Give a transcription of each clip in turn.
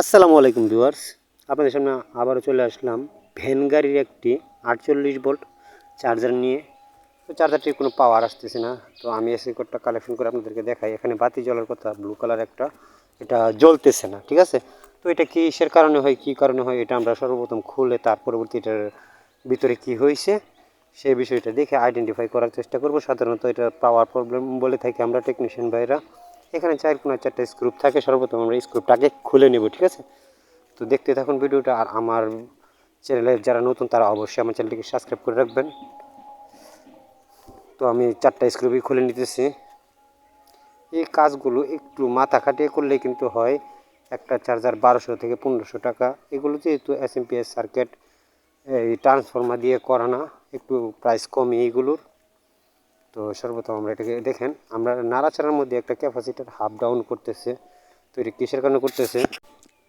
আসসালামু আলাইকুম ভিউয়ার্স। আপনাদের সামনে আবারও চলে আসলাম ভ্যান গাড়ির একটি আটচল্লিশ ভোল্ট চার্জার নিয়ে। তো চার্জারটির কোনো পাওয়ার আসতেছে না। তো আমি এসে কোডটা কালেকশন করে আপনাদেরকে দেখাই। এখানে বাতি জ্বলার কথা ব্লু কালার একটা। এটা জ্বলতেছে না, ঠিক আছে? তো এটা কিসের কারণে হয়, কী কারণে হয়, এটা আমরা সর্বপ্রথম খুলে তার পরবর্তী এটার ভিতরে কি হয়েছে সেই বিষয়টা দেখে আইডেন্টিফাই করার চেষ্টা করব। সাধারণত এটা পাওয়ার প্রবলেম বলে থাকি আমরা টেকনিশিয়ান ভাইরা। এখানে চার কোনো চারটা স্ক্রুপ থাকে, সর্বপ্রথম আমরা স্ক্রুপটাকে খুলে নেব, ঠিক আছে? তো দেখতে থাকুন ভিডিওটা, আর আমার চ্যানেলে যারা নতুন, তারা অবশ্যই আমার চ্যানেলটিকে সাবস্ক্রাইব করে রাখবেন। তো আমি চারটা স্ক্রুপই খুলে নিতেছি। এই কাজগুলো একটু মাথা খাটিয়ে করলে কিন্তু হয়, একটা চার্জার বারোশো থেকে পনেরোশো টাকা। এগুলো যেহেতু S M P S circuit এই ট্রান্সফর্মার দিয়ে করা না একটু প্রাইস কমই এইগুলোর তো সর্বপ্রথম আমরা এটাকে দেখেন, আমরা নাড়াচাড়ার মধ্যে একটা ক্যাপাসিটার হাফ ডাউন করতেছে তো এটা কিসের কারণে করতেছে?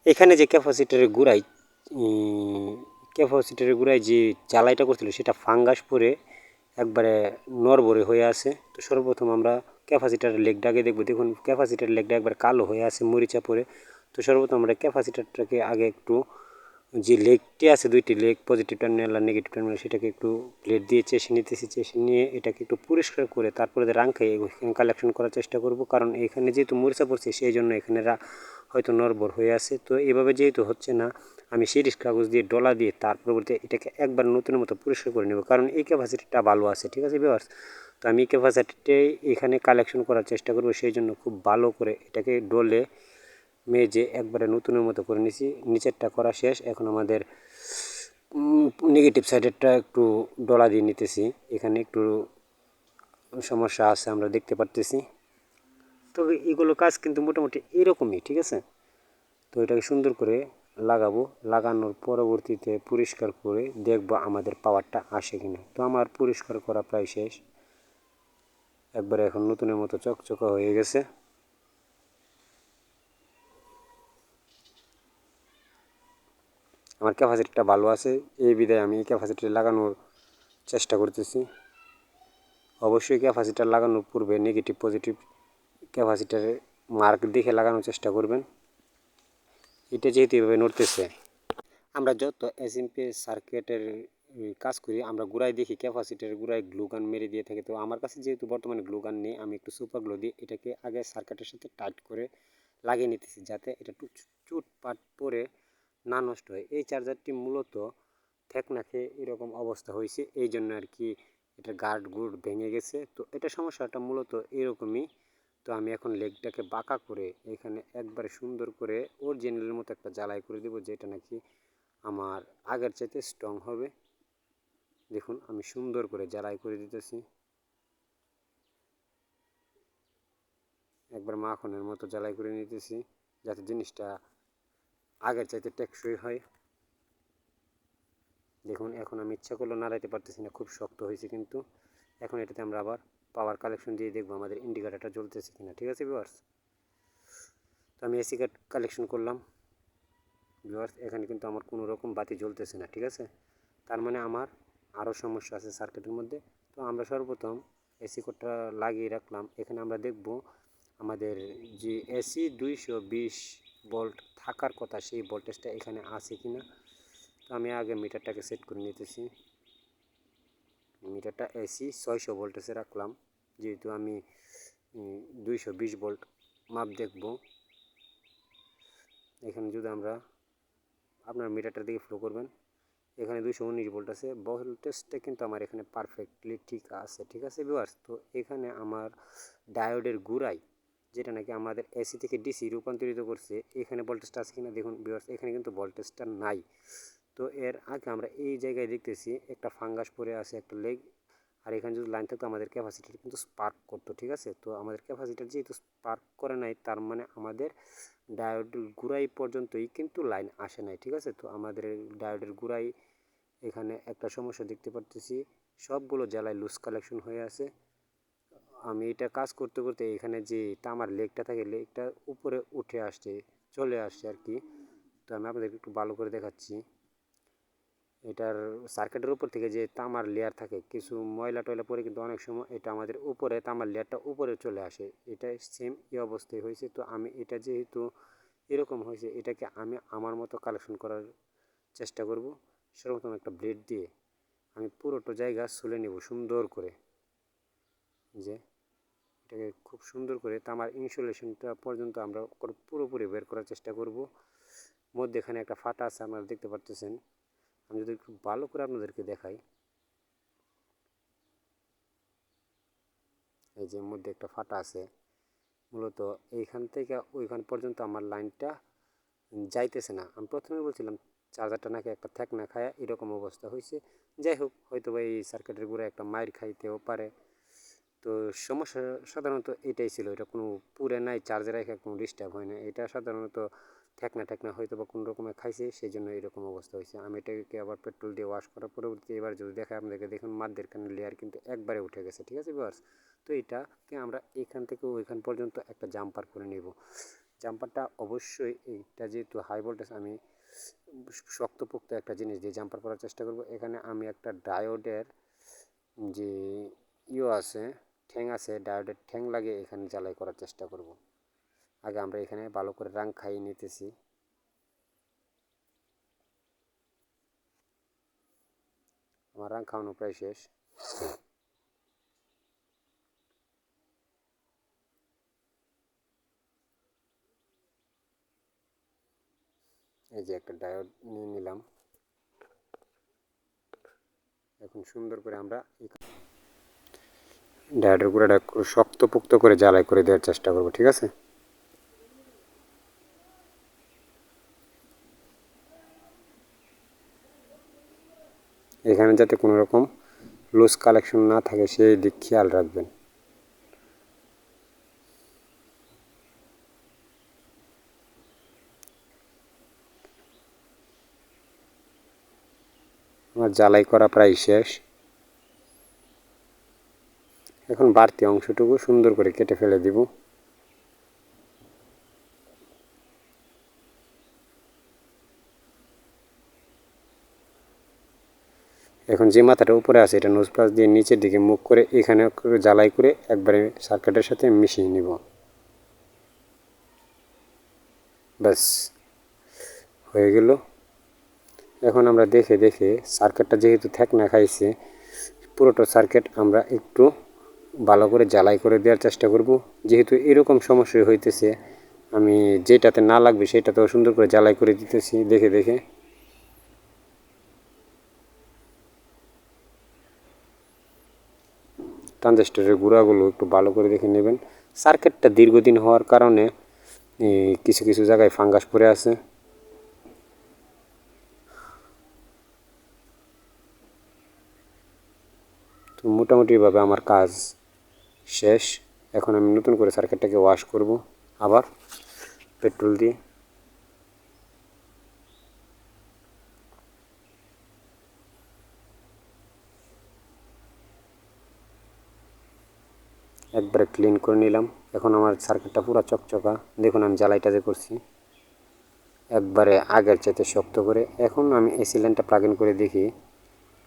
এখানে যে ক্যাপাসিটারের গুড়াই ক্যাপাসিটারের গুড়াই যে জ্বালাইটা করছিল সেটা ফাঙ্গাস পরে একবারে নরবরে হয়ে আছে। তো সর্বপ্রথম আমরা ক্যাপাসিটারের লেগটাকে দেখব। দেখুন ক্যাপাসিটার লেগটা একবার কালো হয়ে আছে মরিচা পরে। তো সর্বপ্রথম আমরা ক্যাপাসিটারটাকে আগে একটু যে লেগটি আছে, দুইটি লেগ পজিটিভ টার্মিনাল আর নেগেটিভ টার্মিনাল সেটাকে একটু প্লেট দিয়ে চেষে নিতেছি, চেষে নিয়ে এটাকে একটু পরিষ্কার করে তারপরে রাংখাই কালেকশন করার চেষ্টা করব। কারণ এখানে যেহেতু মরিচা পড়ছে, সেই জন্য এখানে হয়তো নরবর হয়ে আছে। তো এভাবে যেহেতু হচ্ছে না, আমি সিরিজ কাগজ দিয়ে ডলা দিয়ে তার পরবর্তী এটাকে একবার নতুনের মতো পরিষ্কার করে নেব। কারণ এই ক্যাপাসিটিটা ভালো আছে, ঠিক আছে বিভার্স তো আমি এই ক্যাপাসিটিটাই এখানে কালেকশন করার চেষ্টা করব, সেই জন্য খুব ভালো করে এটাকে ডলে মেজে একবারে নতুনের মতো করে নিছি, নিচেরটা করা শেষ। এখন আমাদের নেগেটিভ সাইডেরটা একটু ডলা দিয়ে নিতেছি। এখানে একটু সমস্যা আছে, আমরা দেখতে পারতেছি। তবে এগুলো কাজ কিন্তু মোটামুটি এরকমই, ঠিক আছে? তো এটাকে সুন্দর করে লাগাবো। লাগানোর পরবর্তীতে পরিষ্কার করে দেখব আমাদের পাওয়ারটা আসে কিনা। তো আমার পরিষ্কার করা প্রায় শেষ। একবারে এখন নতুনের মতো চকচকা হয়ে গেছে। আমার ক্যাপাসিটিটা ভালো আছে, এই বিধায় আমি এই ক্যাপাসিটি লাগানোর চেষ্টা করতেছি। অবশ্যই ক্যাপাসিটার লাগানোর পূর্বে নেগেটিভ পজিটিভ ক্যাপাসিটারে মার্ক দেখে লাগানোর চেষ্টা করবেন। এটা যেহেতু এভাবে নড়তেছে, আমরা যত এস এম পি সার্কিটের কাজ করি, আমরা গুড়াই দেখি ক্যাপাসিটার গুড়াই গ্লুগান মেরে দিয়ে থাকে। তো আমার কাছে যেহেতু বর্তমানে গ্লুগান নেই, আমি একটু সুপার গ্লো দিয়ে এটাকে আগে সার্কিটের সাথে টাইট করে লাগিয়ে নিতেছি, যাতে এটা চুটপাট পরে না নষ্ট হয়। এই চার্জারটি মূলত না খেয়ে এরকম অবস্থা হয়েছে, এই জন্য আর কি এটা গার্ড গুড ভেঙে গেছে। তো এটা সমস্যাটা মূলত এরকমই। তো আমি এখন লেগটাকে বাঁকা করে এখানে একবারে সুন্দর করে অরিজিনালের মতো একটা জ্বালাই করে দেবো, যেটা নাকি আমার আগের চাইতে স্ট্রং হবে। দেখুন, আমি সুন্দর করে জ্বালাই করে দিতেছি। একবার মাখনের মতো জ্বালাই করে নিতেছি, যাতে জিনিসটা আগের চাইতে টেকসই হয়। দেখুন, এখন আমি ইচ্ছা করলেও নাড়াইতে পারতেছি না, খুব শক্ত হয়েছে কিন্তু। এখন এটাতে আমরা আবার পাওয়ার কালেকশন দিয়ে দেখব আমাদের ইন্ডিকেটারটা জ্বলতেছে কিনা, ঠিক আছে ভিওয়ার্স তো আমি এসি কার্ড কালেকশন করলাম। ভিওয়ার্স এখানে কিন্তু আমার কোনো রকম বাতি জ্বলতেছে না, ঠিক আছে? তার মানে আমার আরও সমস্যা আছে সার্কিটের মধ্যে। তো আমরা সর্বপ্রথম এসি কোডটা লাগিয়ে রাখলাম। এখানে আমরা দেখব আমাদের যে এসি দুইশো বিশ ভোল্ট থাকার কথা সেই ভোল্টেজটা এখানে আছে কি না তো আমি আগে মিটারটাকে সেট করে নিতেছি। মিটারটা এসি ছয়শো ভোল্টেজে রাখলাম, যেহেতু আমি দুইশো বিশ ভোল্ট মাপ দেখব। এখানে যদি আমরা আপনার মিটারটার দিকে ফ্লো করবেন, এখানে দুশো উনিশ ভোল্ট আছে। ভোল্টেজটা কিন্তু আমার এখানে পারফেক্টলি ঠিক আছে ঠিক আছে ভিউয়ার্স তো এখানে আমার ডায়োডের গুড়াই যেটা নাকি আমাদের এসি থেকে ডিসি রূপান্তরিত করছে, এখানে ভোল্টেজটা আছে কিনা দেখুন ভিউয়ার্স এখানে কিন্তু ভোল্টেজটা নাই। তো এর আগে আমরা এই জায়গায় দেখতেছি, একটা ফাঙ্গাস পরে আছে একটা লেগ আর এখানে যদি লাইন থাকতো আমাদের ক্যাপাসিটির কিন্তু স্পার্ক করতো, ঠিক আছে? তো আমাদের ক্যাপাসিটার যেহেতু স্পার্ক করে নাই, তার মানে আমাদের ডায়োডের গুড়াই পর্যন্তই কিন্তু লাইন আসে নাই, ঠিক আছে? তো আমাদের ডায়োডের গুড়াই, এখানে একটা সমস্যা দেখতে পারতেছি, সবগুলো জেলায় লুজ কালেকশন হয়ে আছে। আমি এটা কাজ করতে করতে এখানে যে তামার লেকটা থাকে লেগটা উপরে উঠে আসছে, চলে আসছে আর কি। তো আমি আপনাদেরকে একটু ভালো করে দেখাচ্ছি। এটার সার্কিটের উপর থেকে যে তামার লেয়ার থাকে, কিছু ময়লা টয়লা পরে কিন্তু অনেক সময় এটা আমাদের উপরে, তামার লেয়ারটা উপরে চলে আসে। এটা সেম এই অবস্থায় হয়েছে। তো আমি এটা যেহেতু এরকম হয়েছে, এটাকে আমি আমার মতো কালেকশন করার চেষ্টা করব। সর্বপ্রথম একটা ব্লেড দিয়ে আমি পুরোটা জায়গা সুলে নেব সুন্দর করে। যে এটাকে খুব সুন্দর করে তামার ইনসুলেশনটা পর্যন্ত আমরা পুরোপুরি বের করার চেষ্টা করব। মধ্যেখানে একটা ফাটা আছে, আপনারা দেখতে পারতেছেন। আমি যদি একটু ভালো করে আপনাদেরকে দেখাই। এই যে মধ্যে একটা ফাটা আছে। মূলত এইখান থেকে ওইখান পর্যন্ত আমার লাইনটা যাইতেছে না। আমি প্রথমে বলছিলাম চার্জারটা নাকি একটা থ্যাক না খায় এরকম অবস্থা হয়েছে যাই হোক হয়তো এই সার্কিটের গুঁড়ে একটা মায়ের খাইতেও পারে। তো সমস্যা সাধারণত এটাই ছিল। এটা কোনো পুরে নাই চার্জে রেখে কোনো ডিস্টার্ব হয় না এটা সাধারণত ঠেকনা ঠেকনা হয়তো বা কোনো রকমে খাইছে সেই জন্য এরকম অবস্থা হয়েছে। আমি এটাকে আবার পেট্রোল দিয়ে ওয়াশ করার পরবর্তী এবার যদি দেখায় আপনাদেরকে, দেখুন মাদ্দের কানে লেয়ার কিন্তু একবারে উঠে গেছে, ঠিক আছে বাস তো এটাকে আমরা এখান থেকে ওইখান পর্যন্ত একটা জাম্পার করে নেব। জাম্পারটা অবশ্যই এইটা যেহেতু হাই ভোল্টেজ আমি শক্তপোক্ত একটা জিনিস দিয়ে জাম্পার করার চেষ্টা করব। এখানে আমি একটা ডায়োডের যে ইয়ে আছে ঠ্যাং আছে ডায়োডের ঠ্যাং লাগে এখানে জ্বালাই করার চেষ্টা করব। আগে আমরা এখানে ভালো করে রাং খাইয়ে নিতেছি। আমার রাং খাওয়ানো প্রায় শেষ। এই যে একটা ডায়োড নিয়ে নিলাম। এখন সুন্দর করে আমরা ডায়োডের গুঁড়াটা শক্তপোক্ত করে জ্বালাই করে দেওয়ার চেষ্টা করব, ঠিক আছে? এখানে যাতে কোনো রকম লুজ কালেকশন না থাকে, সেই দিক খেয়াল রাখবেন। আমার জ্বালাই করা প্রায় শেষ। এখন বাড়তি অংশটুকু সুন্দর করে কেটে ফেলে দিব। এখন যে মাথাটা উপরে আছে, এটা নোজ প্লাস দিয়ে নিচের দিকে মুখ করে এখানে জ্বালাই করে একবারে সার্কিটের সাথে মিশিয়ে নিব। ব্যাস, হয়ে গেল। এখন আমরা দেখে দেখে সার্কিটটা যেহেতু থ্যাক না খাইছে, পুরোটা সার্কিট আমরা একটু ভালো করে জ্বালাই করে দেওয়ার চেষ্টা করব। যেহেতু এরকম সমস্যা হইতেছে, আমি যেটাতে না লাগবে সেটাতেও সুন্দর করে জ্বালাই করে দিতেছি, দেখে দেখে। ট্রানজিস্টরের গুঁড়াগুলো একটু ভালো করে দেখে নেবেন। সার্কিটটা দীর্ঘদিন হওয়ার কারণে কিছু কিছু জায়গায় ফাঙ্গাস পড়ে আছে। তো মোটামুটিভাবে আমার কাজ শেষ। এখন আমি নতুন করে সার্কিটটাকে ওয়াশ করব। আবার পেট্রোল দিয়ে। একবারে ক্লিন করে নিলাম। এখন আমার সার্কিটটা পুরো চকচকা। দেখুন আমি জ্বালাইটা যে করছি। একবারে আগের চাইতে শক্ত করে। এখন আমি এসি লাইনটা প্লাগ ইন করে দেখি।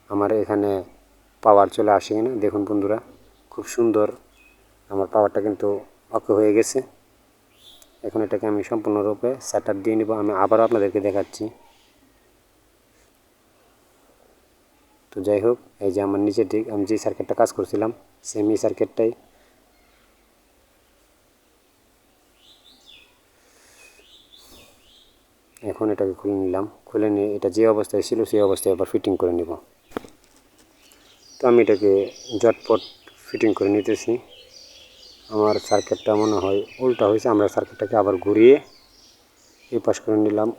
আমার এখানে পাওয়ার চলে আসে কিনা। দেখুন বন্ধুরা, খুব সুন্দর। আমার পাওয়ারটা কিন্তু অকে হয়ে গেছে। এখন এটাকে আমি সম্পূর্ণরূপে সেট দিয়ে নিব। আমি আবারও আপনাদেরকে দেখাচ্ছি। তো যাই হোক, এই যে আমার নিচের দিক, আমি যে সার্কিটটা কাজ করছিলাম সেম এই সার্কিটটাই এখন এটাকে খুলে নিলাম। খুলে নিয়ে এটা যে অবস্থায় ছিল, সেই অবস্থায় আবার ফিটিং করে নিব। তো আমি এটাকে জটপট ফিটিং করে নিতেছি। আমার সার্কিটটা মনে হয় উল্টা হয়েছে, আমরা সার্কিটটাকে আবার ঘুরিয়ে এই পাশ করে নিলাম।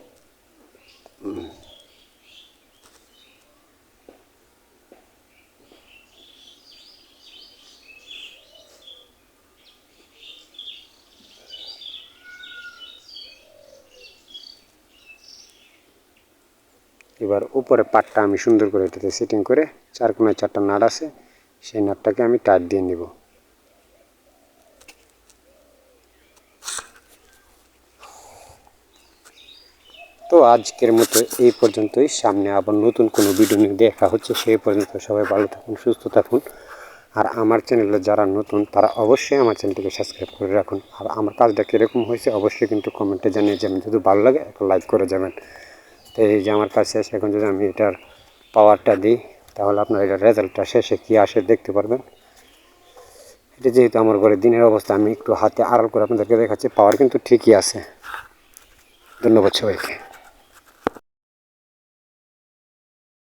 এবার উপরে পাটটা আমি সুন্দর করে এটাতে সেটিং করে চার কোনায় চারটা নাট আছে, সেই নাটটাকে আমি টাইট দিয়ে নিব। তো আজকের মতো এই পর্যন্তই। সামনে আবার নতুন কোনো ভিডিও নিয়ে দেখা হচ্ছে, সেই পর্যন্ত সবাই ভালো থাকুন, সুস্থ থাকুন। আর আমার চ্যানেলে যারা নতুন, তারা অবশ্যই আমার চ্যানেলটিকে সাবস্ক্রাইব করে রাখুন। আর আমার কাজটা কীরকম হয়েছে, অবশ্যই কিন্তু কমেন্টে জানিয়ে যাবেন। যদি ভালো লাগে, একটা লাইক করে যাবেন। তো এই যে আমার কাজ শেষ, এখন যদি আমি এটার পাওয়ারটা দিই, তাহলে আপনার এটার রেজাল্টটা শেষে কী আসে দেখতে পারবেন। এটা যেহেতু আমার ঘরে দিনের অবস্থা, আমি একটু হাতে আড়াল করে আপনাদেরকে দেখাচ্ছি পাওয়ার কিন্তু ঠিকই আছে। ধন্যবাদ সবাইকে।